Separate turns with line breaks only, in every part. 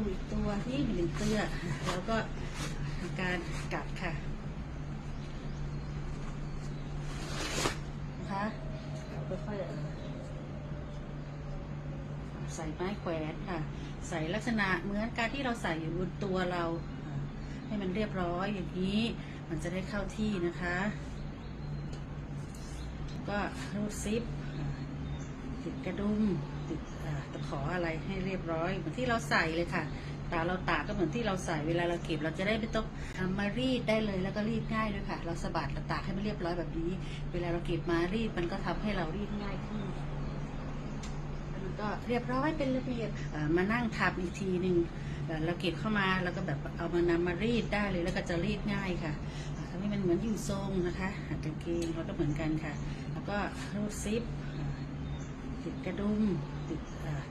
สูอีกตัวที่หนึ่งเตื้อแล้วก็ทำการกัดค่ะนะคะค่อยๆใส่ไม้แขวนค่ะ ใส่ลักษณะเหมือนการที่เราใส่อยู่บนตัวเรา ให้มันเรียบร้อยอย่างนี้ มันจะได้เข้าที่นะคะ ก็รูดซิปติดกระดุม ติดตะขออะไรให้เรียบร้อย เหมือนที่เราใส่เลยค่ะ ตาเราตากก็เหมือนที่เราใส่เวลาเราเก็บเราจะได้ไม่ต้องทำมารีดได้เลยแล้วก็รีดง่ายด้วยค่ะ เราสะบัดเราตากให้มันเรียบร้อยแบบนี้ เวลาเราเก็บมารีดมันก็ทำให้เรารีดง่ายขึ้นมันก็เรียบร้อยเป็นระเบียบมานั่งทับอีกทีหนึ่งเราเก็บเข้ามาแล้วก็แบบเอามานำมารีดได้เลยแล้วก็จะรีดง่ายค่ะทำให้มันเหมือนอยู่ทรงนะคะกางเกงเราก็เหมือนกันค่ะ แล้วก็รูดซิป ติดกระดุมติด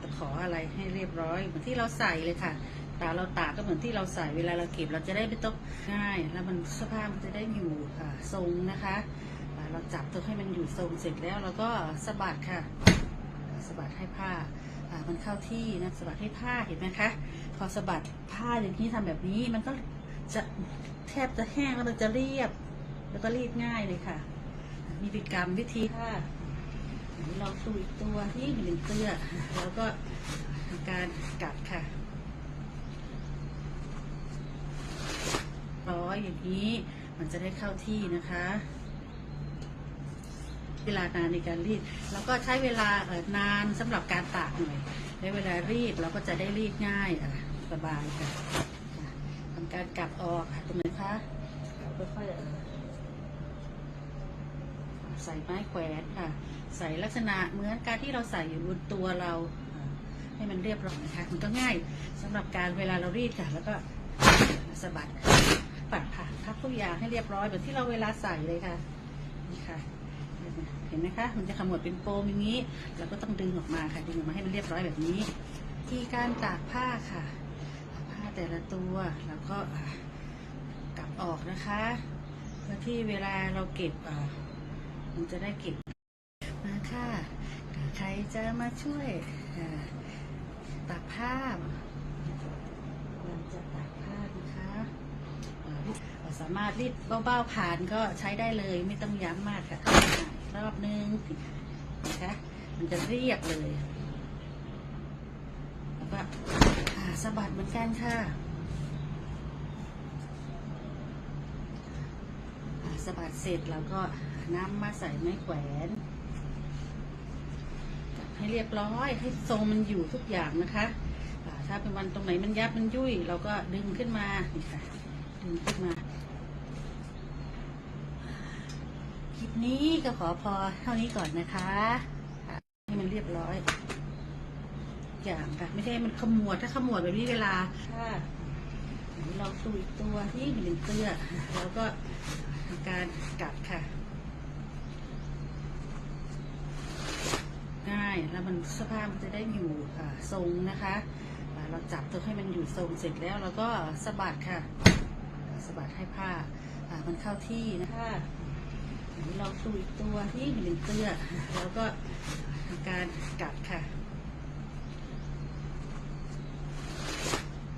ตะขออะไรให้เรียบร้อย เหมือนที่เราใส่เลยค่ะ ตาเราตากก็เหมือนที่เราใส่เวลาเราเก็บเราจะได้ไม่ต้องง่าย แล้วมันเสื้อผ้ามันจะได้อยู่อ่าทรงนะคะเราจับตัวให้มันอยู่ทรงเสร็จแล้วเราก็สะบัดค่ะสะบัดให้ผ้ามันเข้าที่นะสะบัดให้ผ้าเห็นไหมคะ พอสะบัดผ้าอย่างนี้ทำแบบนี้มันก็จะแทบจะแห้งแล้วมันจะเรียบ แล้วก็รีดง่ายเลยค่ะ มีวิธีกรรมวิธีค่ะ อันนี้เราสูอีกตัวที่หนึ่งเตื้อแล้วก็ทำการกัดค่ะร้อยอย่างนี้มันจะได้เข้าที่นะคะ เวลานานในการรีด แล้วก็ใช้เวลาเนานสำหรับการตากหน่อยในเวลารีดเราก็จะได้รีดง่ายอะสบายค่ะทำการกลับออกค่ะตรงไหนคะค่อยๆ ใส่ไม้แขวนค่ะ ใส่ลักษณะเหมือนการที่เราใส่อยู่บนตัวเราให้มันเรียบร้อยนะคะมันก็ง่ายสำหรับการเวลาเรารีดค่ะ แล้วก็สะบัดปัดค่ะพับทุกอย่างให้เรียบร้อยเหมือนที่เราเวลาใส่เลยค่ะนี่ค่ะเห็นไหมคะ มันจะขมวดเป็นโฟมอย่างนี้ เราก็ต้องดึงออกมาค่ะ ดึงออกมาให้มันเรียบร้อยแบบนี้ ที่การตากผ้าค่ะ ผ้าแต่ละตัวแล้วก็กลับออกนะคะ เพื่อที่เวลาเราเก็บ มจะได้ก็บมาค่ะใครจะมาช่วยอ่าตากผ้าเราจะตากผ้านะคะาสามารถรีดเบาๆผ่านก็ใช้ได้เลยไม่ต้องย้ำมากค่ะรอบนึงนะคะมันจะเรียบเลยแล้วก็สะบัดเหมือนกันค่ะสะบัดเสร็จแล้วก็ น้ำมาใส่ไม้แขวนให้เรียบร้อยให้ทรงมันอยู่ทุกอย่างนะคะถ้าเป็นวันตรงไหนมันยับมันยุ่ย เราก็ดึงขึ้นมานี่ค่ะดึงขึ้นมา คลิปนี้ก็ขอพอเท่านี้ก่อนนะคะให้มันเรียบร้อยอย่างค่ะไม่ใช่มันขมวดถ้าขมวดแบบนี้เวลาค่ะอันนี้เราสูอีกตัวที่หนึ่งเตื้อแล้วก็ทำการกัดค่ะ ง่าย แล้วมันเสื้อผ้ามันจะได้อยู่ทรงนะคะเราจับตัวให้มันอยู่ทรงเสร็จแล้วเราก็สะบัดค่ะสะบัดให้ผ้ามันเข้าที่นะคะอันนี้เราสูอีกตัวที่หนึ่งเตื้อแล้วก็ทำการกัดค่ะ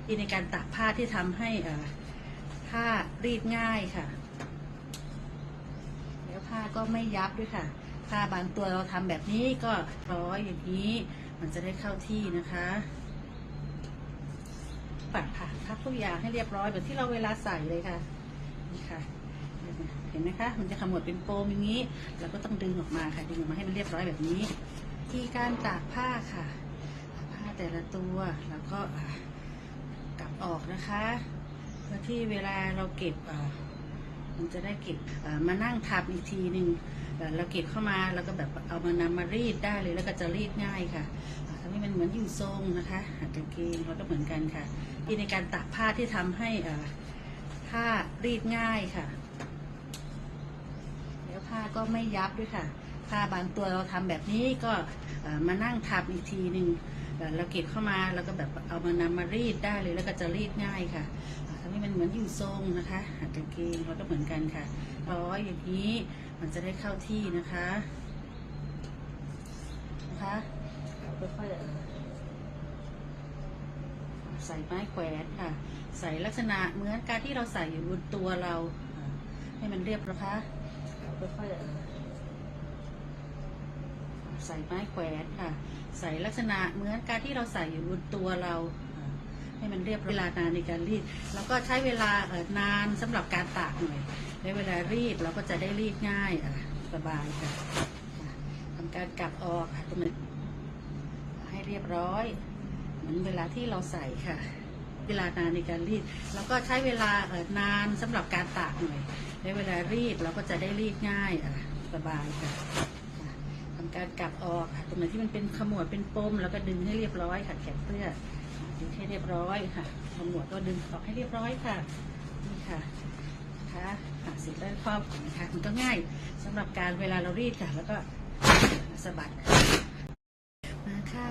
ที่ในการตากผ้าที่ทำให้ผ้ารีดง่ายค่ะ แล้วผ้าก็ไม่ยับด้วยค่ะ ผ้าบางตัวเราทำแบบนี้ก็ร้อยอย่างนี้ มันจะได้เข้าที่นะคะปัดค่ะพับทุกอย่างให้เรียบร้อยเหมือนที่เราเวลาใส่เลยค่ะนี่ค่ะเห็นไหมคะ มันจะขมวดเป็นโฟมอย่างนี้ เราก็ต้องดึงออกมาค่ะ ดึงออกมาให้มันเรียบร้อยแบบนี้ ที่การตากผ้าค่ะ ผ้าแต่ละตัว แล้วก็กลับออกนะคะเพื่อที่เวลาเราเก็บมันจะได้เก็บมานั่งทับอีกทีหนึ่ง เอ่อเราเก็บเข้ามาแล้วก็แบบเอามานำมารีดได้เลยแล้วก็จะรีดง่ายค่ะอ่าทำให้มันเหมือนอยู่ทรงนะคะอ่ากางเกงเราก็เหมือนกันค่ะที่ในการตากผ้าที่ทำให้ผ้ารีดง่ายค่ะ แล้วผ้าก็ไม่ยับด้วยค่ะ ผ้าบางตัวเราทำแบบนี้ก็มานั่งทับอีกทีหนึ่งเราเก็บเข้ามาแล้วก็แบบเอามานำมารีดได้เลยแล้วก็จะรีดง่ายค่ะอ่าทำให้มันเหมือนอยู่ทรงนะคะอ่ากางเกงเราก็เหมือนกันค่ะร้อยอย่างนี้ มันจะได้เข้าที่นะคะ นะคะค่อยๆใส่ไม้แขวนค่ะ ใส่ลักษณะเหมือนการที่เราใส่อยู่บนตัวเรา ให้มันเรียบนะคะค่อยๆใส่ไม้แขวนค่ะ ใส่ลักษณะเหมือนการที่เราใส่อยู่บนตัวเรา ให้มันเรียบเวลานานในการรีด แล้วก็ใช้เวลาเอ่อนานสำหรับการตากหน่อยในเวลารีดเราก็จะได้รีดง่ายอะสบายค่ะทำการกลับออกค่ะตรงนี้ให้เรียบร้อยเหมือนเวลาที่เราใส่ค่ะ เวลานานในการรีด แล้วก็ใช้เวลาเอ่อนานสำหรับการตากหน่อยในเวลารีดเราก็จะได้รีดง่ายอะสบายค่ะทำการกลับออกค่ะตรงไหนที่มันเป็นขมวดเป็นปมแล้วก็ดึงให้เรียบร้อยค่ะแขนเสื้อ ดึงให้เรียบร้อยค่ะขมวดก็ดึงออกให้เรียบร้อยค่ะ นี่ค่ะนะคะอะเสร็จแล้วครอบนะคะมันก็ง่ายสำหรับการเวลาเรารีดค่ะ แล้วก็สะบัด มาค่ะ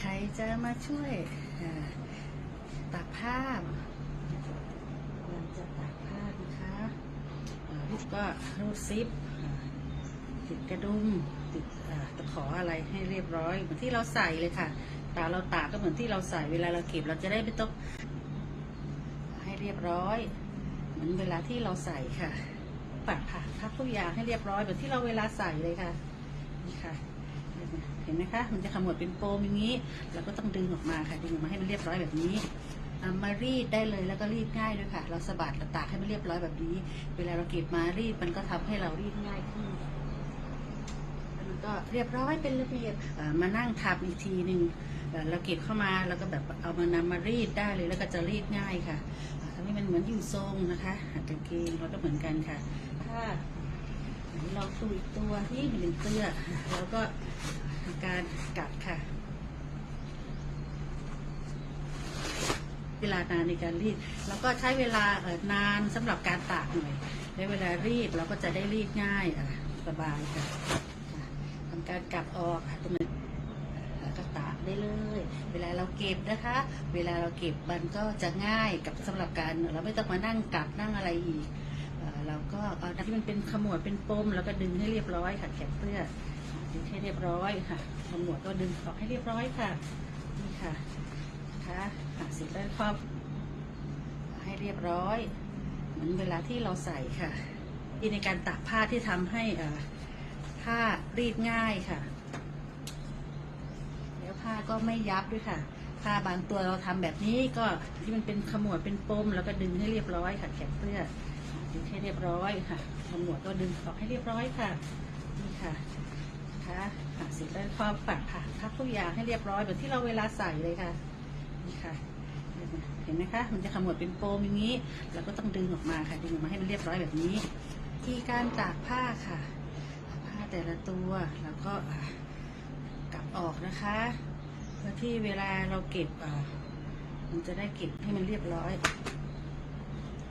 ใครจะมาช่วยอ่าตักผ้าเราจะตักผ้านะคะอ่ารูปก็รูดซิปติดกระดุมติดตะขออะไรให้เรียบร้อยเหมือนที่เราใส่เลยค่ะ ตาเราตากก็เหมือนที่เราใส่เวลาเราเก็บเราจะได้ไม่ต้องให้เรียบร้อย เหมือนเวลาที่เราใส่ค่ะปัดค่ะพับทุกอย่างให้เรียบร้อยเหมือนที่เราเวลาใส่เลยค่ะนี่ค่ะเห็นไหมคะ มันจะขมวดเป็นโฟมอย่างนี้ เราก็ต้องดึงออกมาค่ะ ดึงออกมาให้มันเรียบร้อยแบบนี้ามารีดได้เลยแล้วก็รีดง่ายด้วยค่ะ เราสะบัดเราตากให้มันเรียบร้อยแบบนี้ เวลาเราเก็บมารีดมันก็ทำให้เรารีดง่ายขึ้นแล้วมันก็เรียบร้อยเป็นระเบียบมานั่งทับอีกทีหนึ่ง เราเก็บเข้ามาแล้วก็แบบเอามานำมารีดได้เลยแล้วก็จะรีดง่ายค่ะทำให้มันเหมือนอยู่ทรงนะคะอ่ากางเกงเราก็เหมือนกันค่ะถ้าอันนี้เราสูอีกตัวที่เป็นเสื้อแล้วก็การกัดค่ะ เวลานานในการรีด แล้วก็ใช้เวลานานสำหรับการตากหน่อยในเวลารีดเราก็จะได้รีดง่ายสบายค่ะทำการกลับออกตรงนี้ ได้เลย เวลาเราเก็บนะคะ เวลาเราเก็บมันก็จะง่ายกับสำหรับการเราไม่ต้องมานั่งกัดนั่งอะไรอีกเอเราก็เอาที่มันเป็นขมวดเป็นปมแล้วก็ดึงให้เรียบร้อยค่ะแขนเสื้อดึงให้เรียบร้อยค่ะขมวดก็ดึงออกให้เรียบร้อยค่ะนี่ค่ะนะคะอะเสร็จแล้วครอบให้เรียบร้อยเหมือนเวลาที่เราใส่ค่ะที่ในการตากผ้าที่ทำให้อ่อผ้ารีดง่ายค่ะ ผ้าก็ไม่ยับด้วยค่ะ ผ้าบางตัวเราทำแบบนี้ก็ที่มันเป็นขมวดเป็นปมแล้วก็ดึงให้เรียบร้อยค่ะ แขนเสื้อดึงให้เรียบร้อยค่ะตำรวจก็ดึงออกให้เรียบร้อยค่ะนี่ค่ะนะคะอะเสร็จแล้วครอบปัดค่ะพับทุกอย่างให้เรียบร้อยเหมือนที่เราเวลาใส่เลยค่ะนี่ค่ะเห็นไหมคะ มันจะขมวดเป็นโฟมอย่างนี้เราก็ต้องดึงออกมาค่ะ ดึงออกมาให้มันเรียบร้อยแบบนี้ ที่การตากผ้าค่ะ ผ้าแต่ละตัว แล้วก็กลับออกนะคะ พื่อที่เวลาเราเก็บอะมันจะได้เก็บให้มันเรียบร้อย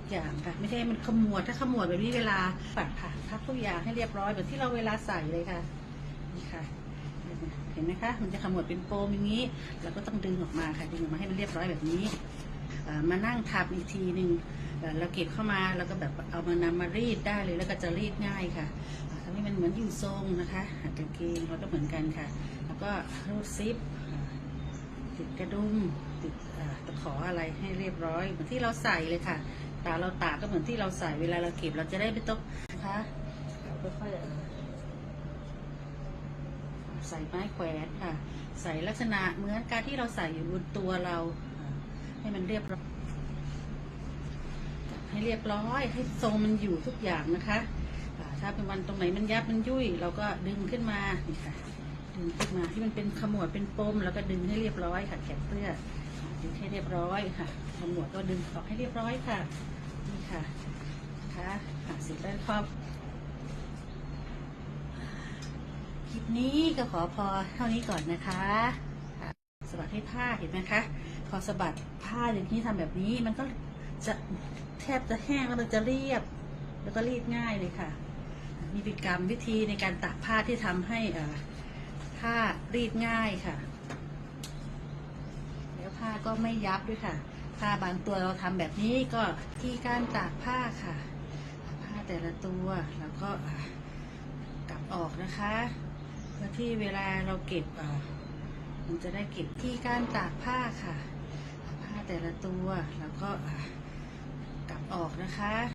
อย่างค่ะไม่ใช่มันขมวดถ้าขมวดแบบนี้เวลาปัดค่ะพับทุกอย่างให้เรียบร้อยแบบที่เราเวลาใส่เลยค่ะนี่ค่ะเห็นไหมคะ มันจะขมวดเป็นโฟมอย่างนี้ เราก็ต้องดึงออกมาค่ะ ดึงออกมาให้มันเรียบร้อยแบบนี้ มานั่งทับอีกทีหนึ่งเราเก็บเข้ามาแล้วก็แบบเอามานำมารีดได้เลย แล้วก็จะรีดง่ายค่ะทำให้มันเหมือนอยู่ทรงนะคะอ่ากางเกงเราก็เหมือนกันค่ะ แล้วก็รูดซิป กระดุมติดอ่าตะขออะไรให้เรียบร้อย เหมือนที่เราใส่เลยค่ะ ตาเราตากก็เหมือนที่เราใส่เวลาเราเก็บเราจะได้ไม่ต้องนะคะค่อยๆใส่ไม้แขวนค่ะ ใส่ลักษณะเหมือนการที่เราใส่อยู่บนตัวเราให้มันเรียบร้อยให้เรียบร้อยให้ทรงมันอยู่ทุกอย่างนะคะถ้าเป็นวันตรงไหนมันยับมันยุ่ย เราก็ดึงขึ้นมานี่ค่ะ ดึงขึ้นมาที่มันเป็นขมวดเป็นปมแล้วก็ดึงให้เรียบร้อยค่ะ แขนเสื้อดึงให้เรียบร้อยค่ะขมวดก็ดึงออกให้เรียบร้อยค่ะนี่ค่ะนะคะอะเสร็จแล้วครอบคลิปนี้ก็ขอพอเท่านี้ก่อนนะคะสะบัดให้ผ้าเห็นไหมคะพอสะบัดผ้าอย่างที่ทำแบบนี้มันก็จะแทบจะแห้งแล้วมันจะเรียบ แล้วก็รีดง่ายเลยค่ะ มีวิธีกรรมวิธีในการตากผ้าที่ทำให้อ่า ผ้ารีดง่ายค่ะ แล้วผ้าก็ไม่ยับด้วยค่ะ ผ้าบางตัวเราทำแบบนี้ก็ที่การตากผ้าค่ะ ผ้าแต่ละตัวแล้วก็กลับออกนะคะเพื่อที่เวลาเราเก็บมันจะได้เก็บที่การตากผ้าค่ะ ผ้าแต่ละตัวแล้วก็กลับออกนะคะ